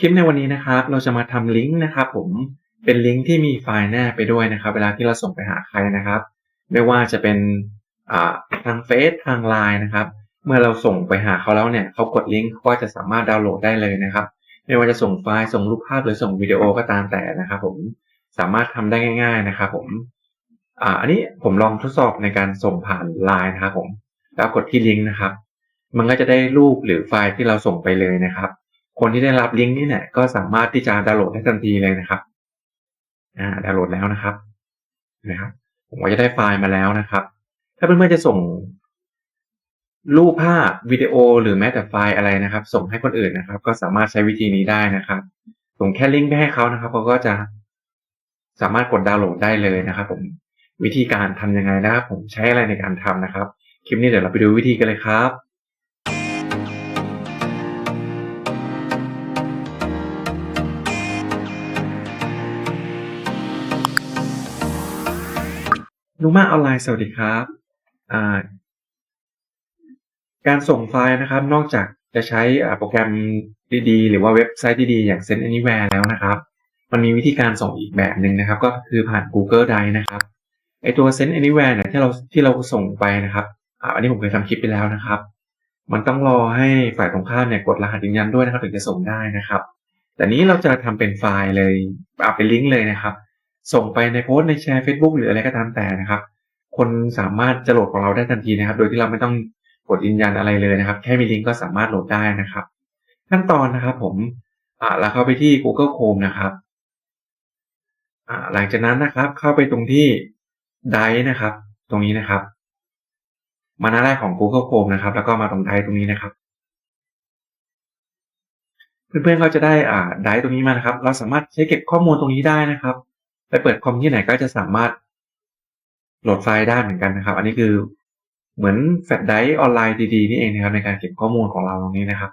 คลิปในวันนี้นะครับ เราจะมาทำลิงก์นะครับผมเป็นลิงก์ที่มีไฟล์แนบไปด้วยนะครับ เวลาที่เราส่งไปหาใครนะครับ ไม่ว่าจะเป็นทางเฟซทางไลน์นะครับ เมื่อเราส่งไปหาเขาแล้วเนี่ยเขากดลิงก์ก็จะสามารถดาวน์โหลดได้เลยนะครับ ไม่ว่าจะส่งไฟล์ส่งรูปภาพหรือส่งวิดีโอก็ตามแต่นะครับ ผมสามารถทำได้ง่าย ๆนะครับ ผมอ่าอันนี้ผมลองทดสอบในการส่งผ่านไลน์นะครับผม แล้วกดที่ลิงก์นะครับ มันก็จะได้รูปหรือไฟล์ที่เราส่งไปเลยนะครับ คนที่ได้รับลิงก์นี่เนี่ยก็สามารถที่จะดาวน์โหลดได้ทันทีเลยนะครับ อ่า ดาวน์โหลดแล้วนะครับ นะครับ ผมก็จะได้ไฟล์มาแล้วนะครับ ถ้าเพื่อนๆจะส่งรูปภาพวิดีโอหรือแม้แต่ไฟล์อะไรนะครับ ส่งให้คนอื่นนะครับ ก็สามารถใช้วิธีนี้ได้นะครับ ส่งแค่ลิงก์ไปให้เขานะครับเขาก็จะสามารถกดดาวน์โหลดได้เลยนะครับ ผมวิธีการทำยังไงนะครับ ผมใช้อะไรในการทำนะครับ คลิปนี้เดี๋ยวเราไปดูวิธีกันเลยครับ ลูมาออนไลน์สวัสดีครับการส่งไฟล์นะครับ นอกจากจะใช้โปรแกรมดีๆ หรือว่าเว็บไซต์ดีๆ อย่าง Send Anywhere แล้วนะครับ มันมีวิธีการส่งอีกแบบหนึ่งนะครับ ก็คือผ่าน Google Drive นะครับไอตัว Send Anywhere เนี่ยที่เราที่เราส่งไปนะครับอันนี้ผมเคยทำคลิปไปแล้วนะครับ มันต้องรอให้ฝ่ายตรงข้ามเนี่ยกดรหัสยืนยันด้วยนะครับ ถึงจะส่งได้นะครับ แต่นี้เราจะทำเป็นไฟล์เลยเอาเป็นลิงก์เลยนะครับ ส่งไปในโพสต์ในแชร์ Facebook หรืออะไรก็ตามแต่นะครับ คนสามารถจะโหลดของเราได้ทันทีนะครับ โดยที่เราไม่ต้องกดยืนยันอะไรเลยนะครับ แค่มีลิงก์ก็สามารถโหลดได้นะครับ ขั้นตอนนะครับผมอ่าเราเข้าไปที่ Google Chrome นะครับอ่าหลังจากนั้นนะครับ เข้าไปตรงที่ Drive นะครับ ตรงนี้นะครับมาหน้าแรกของ Google Chrome นะครับ แล้วก็มาตรง Drive ตรงนี้นะครับ เพื่อนๆก็จะได้อ่า Drive ตรงนี้มานะครับ เราสามารถใช้เก็บข้อมูลตรงนี้ได้นะครับ ไปเปิดคอมที่ไหนก็จะสามารถโหลดไฟล์ได้เหมือนกันนะครับ อันนี้คือเหมือนแฟลชไดรฟ์ออนไลน์ดีๆนี่เองนะครับในการเก็บข้อมูลของเราตรงนี้นะครับ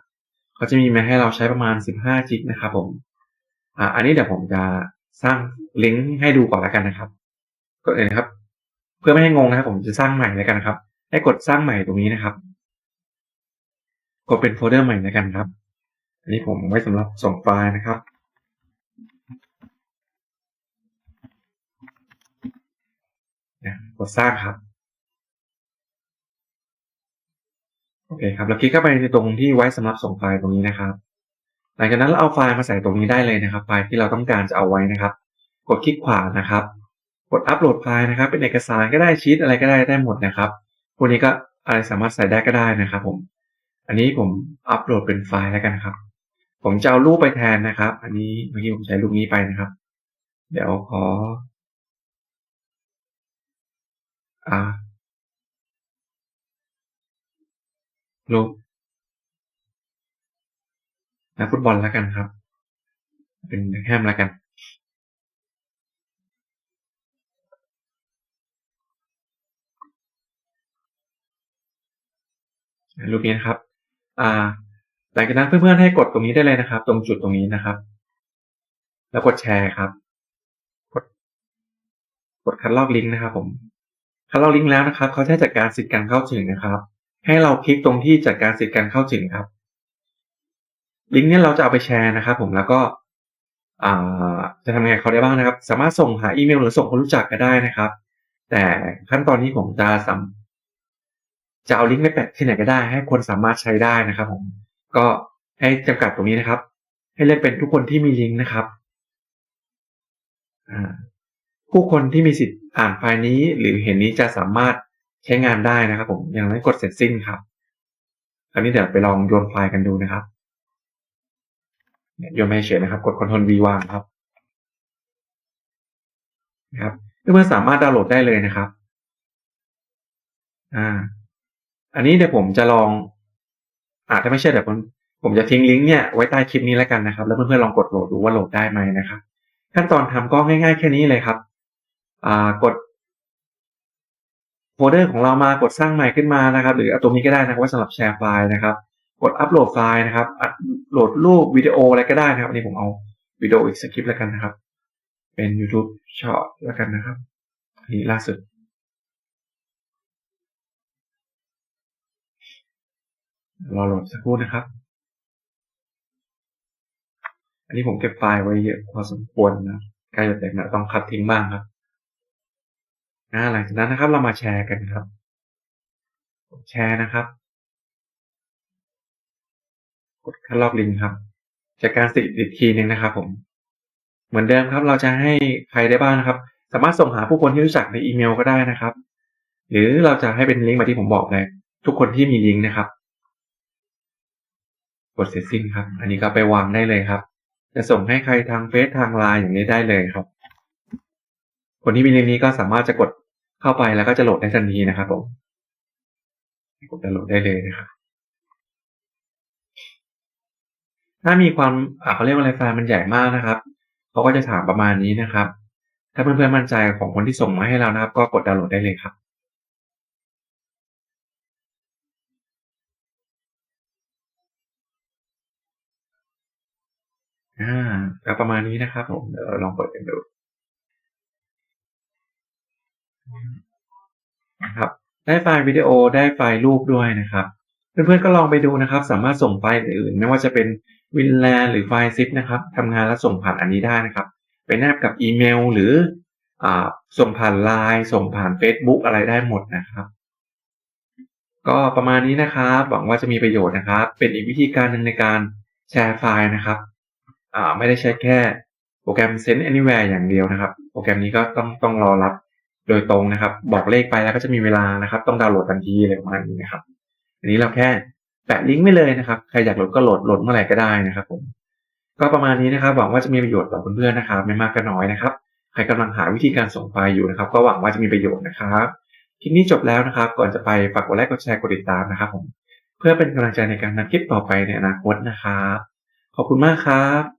เขาจะมีมาให้เราใช้ประมาณ 15 จิกนะครับผมอ่าอันนี้เดี๋ยวผมจะสร้างลิงก์ให้ดูก่อนแล้วกันนะครับก็เลยนะครับ เพื่อไม่ให้งงนะครับ ผมจะสร้างใหม่แล้วกันนะครับ ให้กดสร้างใหม่ตรงนี้นะครับ กดเป็นโฟลเดอร์ใหม่แล้วกันครับ อันนี้ผมไว้สำหรับส่งไฟล์นะครับ กดสร้างครับ โอเคครับ เราคลิกเข้าไปในตรงที่ไว้สำหรับส่งไฟล์ตรงนี้นะครับ หลังจากนั้นเราเอาไฟล์มาใส่ตรงนี้ได้เลยนะครับ ไฟล์ที่เราต้องการจะเอาไว้นะครับ กดคลิกขวานะครับ กดอัปโหลดไฟล์นะครับ เป็นเอกสารก็ได้ชีตอะไรก็ได้ได้หมดนะครับพวกนี้ก็อะไรสามารถใส่ได้ก็ได้นะครับ ผม อันนี้ผมอัปโหลดเป็นไฟล์แล้วกันครับ ผมจะเอารูปไปแทนนะครับ อันนี้เมื่อกี้ผมใช้รูปนี้ไปนะครับ เดี๋ยวขอ อารูปนักฟุตบอลแล้วกันครับ เป็นแฮมแล้วกัน รูปนี้นะครับ อ่าหลังจากนั้นเพื่อนๆให้กดตรงนี้ได้เลยนะครับ ตรงจุดตรงนี้นะครับ แล้วกดแชร์ครับ กดกดคัดลอกลิงก์นะครับผม ถ้าเราลิงก์แล้วนะครับเขาจะจัดการสิทธิ์การเข้าถึงนะครับ ให้เราคลิกตรงที่จัดการสิทธิ์การเข้าถึงครับ ลิงก์นี้เราจะเอาไปแชร์นะครับ ผมแล้วก็จะทำไงเขาได้บ้างนะครับ สามารถส่งหาอีเมลหรือส่งคนรู้จักก็ได้นะครับ แต่ขั้นตอนนี้ผมจะสัมจะเอาลิงก์ไปแปะที่ไหนก็ได้ ให้คนสามารถใช้ได้นะครับผมก็ให้จำกัดตรงนี้นะครับ ให้เลือกเป็นทุกคนที่มีลิงก์นะครับ ผู้คนที่มีสิทธิ์อ่านไฟล์นี้ หรือเห็นนี้จะสามารถใช้งานได้นะครับ ผมยังไม่กดเสร็จสิ้นครับคราวนี้เดี๋ยวไปลองโยนไฟล์กันดูนะครับโยนไม่เฉยนะครับ กด Ctrl V วางครับนะครับเพื่อนๆสามารถดาวน์โหลดได้เลยนะครับ อ่า อันนี้เดี๋ยวผมจะลอง อาจจะไม่ใช่เดี๋ยวผมผมจะทิ้งลิงก์เนี่ยไว้ใต้คลิปนี้แล้วกันนะครับ แล้วเพื่อนๆลองกดโหลดดูว่าโหลดได้ไหมนะครับ ขั้นตอนทำก็ง่ายๆแค่นี้เลยครับ กดโฟลเดอร์ของเรามากดสร้างใหม่ขึ้นมานะครับ หรือเอาตรงนี้ก็ได้นะครับไว้สำหรับแชร์ไฟล์นะครับ กดอัปโหลดไฟล์นะครับอัปโหลดรูปวิดีโออะไรก็ได้นะครับอันนี้ผมเอาวิดีโออีกสคริปต์แล้วกันนะครับ เป็น YouTube Short แล้วกันนะครับอันนี้ล่าสุดรอโหลดสักครู่นะครับ อันนี้ผมเก็บไฟล์ไว้เยอะพอสมควรนะใกล้จะเต็มแล้วต้องคัดทิ้งบ้างครับ อ่าหลังจากนั้นนะครับเรามาแชร์กันครับ แชร์นะครับ กดคัดลอกลิงก์ครับ จากการสิทธิ์อีกทีนึงนะครับ ผม เหมือนเดิมครับ เราจะให้ใครได้บ้างนะครับ สามารถส่งหาผู้คนที่รู้จักในอีเมลก็ได้นะครับ หรือเราจะให้เป็นลิงก์มาที่ผมบอกเลย ทุกคนที่มีลิงก์นะครับ กดเสร็จสิ้นครับ อันนี้ก็ไปวางได้เลยครับ จะส่งให้ใครทางเฟซทางไลน์อย่างนี้ได้เลยครับ คนที่มีลิงก์นี้ก็สามารถจะกดเข้าไปแล้วก็จะโหลดได้ทันทีนะครับผมกดจะโหลดได้เลยนะครับถ้ามีความอ่าเขาเรียกว่าอะไรไฟล์มันใหญ่มากนะครับเขาก็จะถามประมาณนี้นะครับ ถ้าเพื่อนๆมั่นใจของคนที่ส่งมาให้เรานะครับ ก็กดดาวน์โหลดได้เลยครับอ่าก็ประมาณนี้นะครับผมเดี๋ยวเราลองเปิดกันดู นะครับ ได้ไฟล์วิดีโอได้ไฟล์รูปด้วยนะครับ เพื่อนๆก็ลองไปดูนะครับ สามารถส่งไฟล์อื่นๆไม่ว่าจะเป็นวินแลนหรือไฟล์ซิปนะครับทำงานแล้วส่งผ่านอันนี้ได้นะครับ ไปแนบกับอีเมลหรืออส่งผ่านไลน์ส่งผ่าน Facebook อะไรได้หมดนะครับ ก็ประมาณนี้นะครับ หวังว่าจะมีประโยชน์นะครับ เป็นอีกวิธีการหนึ่งในการแชร์ไฟล์นะครับไม่ได้ใช้แค่โปรแกรม Send Anywhere อย่างเดียวนะครับ โปรแกรมนี้ก็ต้องต้องรอรับ โดยตรงนะครับ บอกเลขไปแล้วก็จะมีเวลานะครับ ต้องดาวน์โหลดทันทีอะไรประมาณนี้นะครับ อันนี้เราแค่แปะลิงก์ไว้เลยนะครับใครอยากโหลดก็โหลดโหลดเมื่อไหร่ก็ได้นะครับ ผม ก็ประมาณนี้นะครับ หวังว่าจะมีประโยชน์ต่อเพื่อนๆนะครับ ไม่มากก็น้อยนะครับใครกำลังหาวิธีการส่งไฟล์อยู่นะครับ ก็หวังว่าจะมีประโยชน์นะครับคลิปนี้จบแล้วนะครับ ก่อนจะไปฝากกดไลค์กดแชร์กดติดตามนะครับ ผม เพื่อเป็นกำลังใจในการทำคลิปต่อไปในอนาคตนะครับขอบคุณมากครับ